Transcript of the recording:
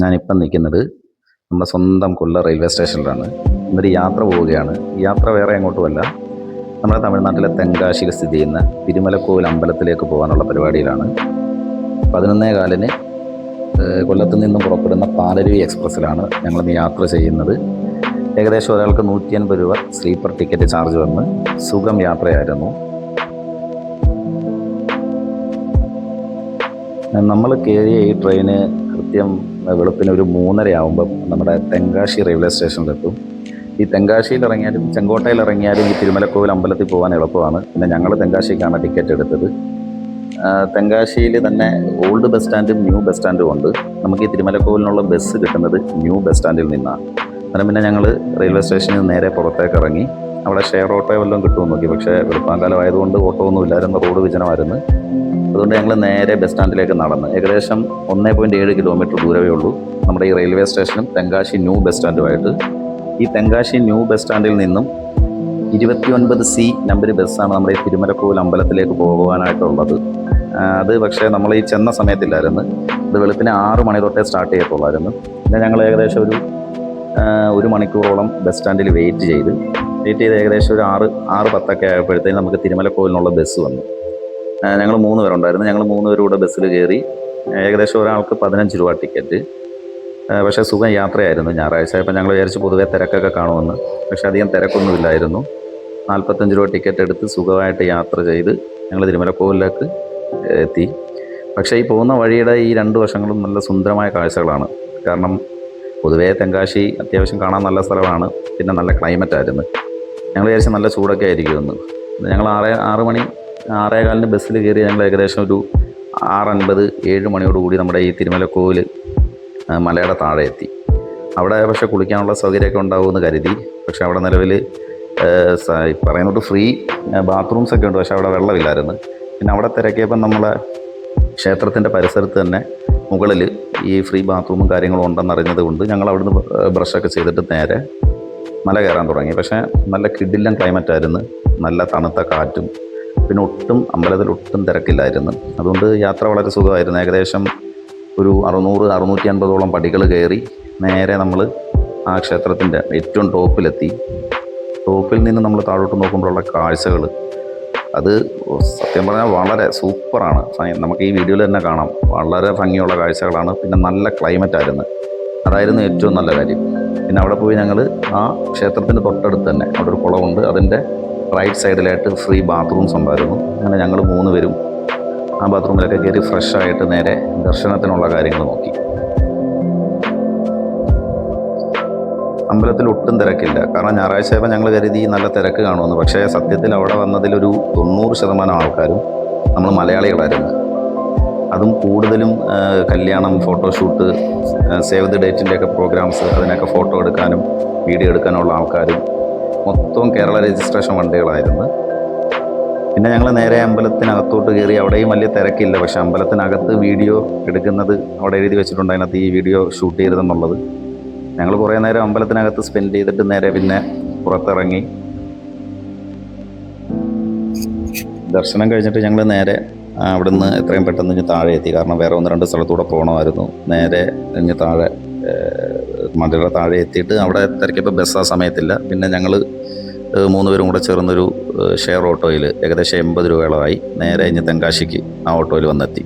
ഞാനിപ്പം നിൽക്കുന്നത് നമ്മുടെ സ്വന്തം കൊല്ല റെയിൽവേ സ്റ്റേഷനിലാണ്. ഇന്നൊരു യാത്ര പോവുകയാണ്. യാത്ര വേറെ എങ്ങോട്ടുമല്ല. നമ്മുടെ തമിഴ്നാട്ടിലെ തെങ്കാശിയിൽ സ്ഥിതി ചെയ്യുന്ന തിരുമലക്കോവിൽ അമ്പലത്തിലേക്ക് പോകാനുള്ള പരിപാടിയിലാണ്. പതിനൊന്നേ കാലിന് കൊല്ലത്ത് നിന്നും പുറപ്പെടുന്ന പാലരുവി എക്സ്പ്രസ്സിലാണ് ഞങ്ങളിന്ന് യാത്ര ചെയ്യുന്നത്. ഏകദേശം ഒരാൾക്ക് നൂറ്റി അൻപത് രൂപ സ്ലീപ്പർ ടിക്കറ്റ് ചാർജ് വന്ന് സുഖം യാത്രയായിരുന്നു. നമ്മൾ കയറിയ ഈ ട്രെയിന് കൃത്യം വെളുപ്പിന് ഒരു മൂന്നര ആകുമ്പം നമ്മുടെ തെങ്കാശി റെയിൽവേ സ്റ്റേഷനിലെത്തും ഈ തെങ്കാശിയിൽ ഇറങ്ങിയാലും ചെങ്കോട്ടയിൽ ഇറങ്ങിയാലും ഈ തിരുമലക്കോവിൽ അമ്പലത്തിൽ പോകാൻ എളുപ്പമാണ്. പിന്നെ ഞങ്ങൾ തെങ്കാശിക്കാണ് ടിക്കറ്റ് എടുത്തത്. തെങ്കാശിയിൽ തന്നെ ഓൾഡ് ബസ് സ്റ്റാൻഡും ന്യൂ ബസ് സ്റ്റാൻഡും ഉണ്ട്. നമുക്ക് ഈ തിരുമലക്കോവിലിനുള്ള ബസ് കിട്ടുന്നത് ന്യൂ ബസ് സ്റ്റാൻഡിൽ നിന്നാണ്. അന്നേരം പിന്നെ ഞങ്ങൾ റെയിൽവേ സ്റ്റേഷനിൽ നേരെ പുറത്തേക്ക് ഇറങ്ങി. അവിടെ ഷെയർ ഓട്ടോ വല്ലതും കിട്ടുമെന്ന് നോക്കി. പക്ഷേ വെളുപ്പാങ്കാലം ആയതുകൊണ്ട് ഓട്ടോ ഒന്നും ഇല്ലായിരുന്നു റോഡ് വിജനമായിരുന്നു. അതുകൊണ്ട് ഞങ്ങൾ നേരെ ബസ് സ്റ്റാൻഡിലേക്ക് നടന്ന് ഏകദേശം ഒന്നേ പോയിന്റ് ഏഴ് കിലോമീറ്റർ ദൂരമേ ഉള്ളൂ. നമ്മുടെ ഈ റെയിൽവേ സ്റ്റേഷനും തെങ്കാശി ന്യൂ ബസ് സ്റ്റാൻഡുമായിട്ട്. ഈ തെങ്കാശി ന്യൂ ബസ് സ്റ്റാൻഡിൽ നിന്നും ഇരുപത്തിയൊൻപത് സി നമ്പർ ബസ്സാണ് നമ്മുടെ ഈ തിരുമലക്കോവിൽ അമ്പലത്തിലേക്ക് പോകുവാനായിട്ടുള്ളത്. അത് പക്ഷേ നമ്മൾ ഈ ചെന്ന സമയത്തില്ലായിരുന്നു. ഇത് വെളുപ്പിന് ആറ് മണി തൊട്ടേ സ്റ്റാർട്ട് ചെയ്യത്തുള്ളായിരുന്നു. പിന്നെ ഞങ്ങൾ ഏകദേശം ഒരു ഒരു മണിക്കൂറോളം ബസ് സ്റ്റാൻഡിൽ വെയിറ്റ് ചെയ്ത്. വെയിറ്റ് ചെയ്ത് ഏകദേശം ഒരു ആറ് ആറ് പത്തൊക്കെ ആയപ്പോഴത്തേക്കും നമുക്ക് തിരുമലക്കോവിലിനുള്ള ബസ് വന്നു. ഞങ്ങൾ മൂന്ന് പേരുണ്ടായിരുന്നു. ഞങ്ങൾ മൂന്ന് പേരും കൂടെ ബസ്സിൽ കയറി. ഏകദേശം ഒരാൾക്ക് പതിനഞ്ച് രൂപ ടിക്കറ്റ്. പക്ഷേ സുഖം യാത്രയായിരുന്നു ഞായറാഴ്ച. ആയപ്പോൾ ഞങ്ങൾ വിചാരിച്ച് പൊതുവെ തിരക്കൊക്കെ കാണുമെന്ന്. പക്ഷേ അധികം തിരക്കൊന്നുമില്ലായിരുന്നു. നാൽപ്പത്തഞ്ച് രൂപ ടിക്കറ്റ് എടുത്ത് സുഖമായിട്ട് യാത്ര ചെയ്ത് ഞങ്ങൾ തിരുമലക്കോവിലേക്ക് എത്തി. പക്ഷേ ഈ പോകുന്ന വഴിയുടെ ഈ രണ്ട് വശങ്ങളും നല്ല സുന്ദരമായ കാഴ്ചകളാണ്. കാരണം പൊതുവേ തെങ്കാശി അത്യാവശ്യം കാണാൻ നല്ല സ്ഥലമാണ്. പിന്നെ നല്ല ക്ലൈമറ്റ് ആയിരുന്നു ഞങ്ങൾ വിചാരിച്ച നല്ല ചൂടൊക്കെ ആയിരിക്കുമെന്ന്. ഞങ്ങൾ ആറ് ആറ് മണി ആറേ കാലിന് ബസ്സിൽ കയറി ഞങ്ങൾ ഏകദേശം ഒരു ആറൻപത് ഏഴ് മണിയോടുകൂടി നമ്മുടെ ഈ തിരുമലക്കോവിൽ മലയുടെ താഴെ എത്തി. അവിടെ പക്ഷേ കുളിക്കാനുള്ള സൗകര്യമൊക്കെ ഉണ്ടാവുമെന്ന് കരുതി. പക്ഷെ അവിടെ നിലവിൽ പറയുന്നത് ഫ്രീ ബാത്റൂംസ് ഒക്കെ ഉണ്ട്. പക്ഷേ അവിടെ വെള്ളമില്ലായിരുന്നു. പിന്നെ അവിടെ തിരക്കിയപ്പം നമ്മളെ ക്ഷേത്രത്തിന്റെ പരിസരത്ത് തന്നെ മുകളിൽ ഈ ഫ്രീ ബാത്റൂമും കാര്യങ്ങളും ഉണ്ടെന്ന് അറിഞ്ഞത് കൊണ്ട് ഞങ്ങൾ അവിടുന്ന് ബ്രഷൊക്കെ ചെയ്തിട്ട് നേരെ മല കയറാൻ തുടങ്ങി. പക്ഷേ നല്ല കിഡില്ലം ക്ലൈമറ്റ് ആയിരുന്നു. നല്ല തണുത്ത കാറ്റും പിന്നെ ഒട്ടും അമ്പലത്തിൽ ഒട്ടും തിരക്കില്ലായിരുന്നു. അതുകൊണ്ട് യാത്ര വളരെ സുഖമായിരുന്നു. ഏകദേശം ഒരു അറുന്നൂറ് അറുന്നൂറ്റി അൻപതോളം പടികൾ കയറി നേരെ നമ്മൾ ആ ക്ഷേത്രത്തിന്റെ ഏറ്റവും ടോപ്പിലെത്തി. ടോപ്പിൽ നിന്ന് നമ്മൾ താഴോട്ട് നോക്കുമ്പോഴുള്ള കാഴ്ചകൾ അത് സത്യം പറഞ്ഞാൽ വളരെ സൂപ്പറാണ്. നമുക്ക് ഈ വീഡിയോയിൽ തന്നെ കാണാം. വളരെ ഭംഗിയുള്ള കാഴ്ചകളാണ്. പിന്നെ നല്ല ക്ലൈമറ്റ് ആയിരുന്നു അതായിരുന്നു ഏറ്റവും നല്ല കാര്യം. പിന്നെ അവിടെ പോയി ഞങ്ങൾ ആ ക്ഷേത്രത്തിന്റെ തൊട്ടടുത്ത് തന്നെ അവിടെ ഒരു കുളമുണ്ട്. അതിന്റെ റൈറ്റ് സൈഡിലായിട്ട് ഫ്രീ ബാത്റൂംസ് ഉണ്ടായിരുന്നു. അങ്ങനെ ഞങ്ങൾ മൂന്ന് പേരും ആ ബാത്റൂമിലൊക്കെ കയറി ഫ്രഷായിട്ട് നേരെ ദർശനത്തിനുള്ള കാര്യങ്ങൾ നോക്കി. അമ്പലത്തിൽ ഒട്ടും തിരക്കില്ല. കാരണം ഞായറാഴ്ച ആയപ്പോൾ ഞങ്ങൾ കരുതി നല്ല തിരക്ക് കാണുമെന്ന്. പക്ഷേ സത്യത്തിൽ അവിടെ വന്നതിലൊരു തൊണ്ണൂറ് ശതമാനം ആൾക്കാരും നമ്മൾ മലയാളികളായിരുന്നു. അതും കൂടുതലും കല്യാണം ഫോട്ടോഷൂട്ട് സേവ് ദി ഡേറ്റിന്റെയൊക്കെ പ്രോഗ്രാംസ് അതിനൊക്കെ ഫോട്ടോ എടുക്കാനും വീഡിയോ എടുക്കാനുള്ള ആൾക്കാരും മൊത്തം കേരള രജിസ്ട്രേഷൻ വണ്ടികളായിരുന്നു. പിന്നെ ഞങ്ങൾ നേരെ അമ്പലത്തിനകത്തോട്ട് കയറി അവിടെയും വലിയ തിരക്കില്ല. പക്ഷെ അമ്പലത്തിനകത്ത് വീഡിയോ എടുക്കുന്നത് അവിടെ എഴുതി വെച്ചിട്ടുണ്ട് അതിനകത്ത് ഈ വീഡിയോ ഷൂട്ട് ചെയ്തതെന്നുള്ളത് ഞങ്ങൾ കുറേ നേരം അമ്പലത്തിനകത്ത് സ്പെൻഡ് ചെയ്തിട്ട് നേരെ പിന്നെ പുറത്തിറങ്ങി. ദർശനം കഴിഞ്ഞിട്ട് ഞങ്ങൾ നേരെ അവിടുന്ന് എത്രയും പെട്ടെന്ന് ഇനി താഴെ എത്തി. കാരണം വേറെ ഒന്ന് രണ്ട് സ്ഥലത്തൂടെ പോകണമായിരുന്നു നേരെ ഇനി താഴെ മലയുടെ താഴെ എത്തിയിട്ട് അവിടെ തിരക്കിയപ്പോൾ ബസ് ആ സമയത്തില്ല. പിന്നെ ഞങ്ങൾ മൂന്ന് പേരും കൂടെ ചേർന്നൊരു ഷെയർ ഓട്ടോയിൽ ഏകദേശം എൺപത് രൂപയോളമായി നേരെ കഴിഞ്ഞ് തെങ്കാശിക്ക് ആ ഓട്ടോയിൽ വന്നെത്തി.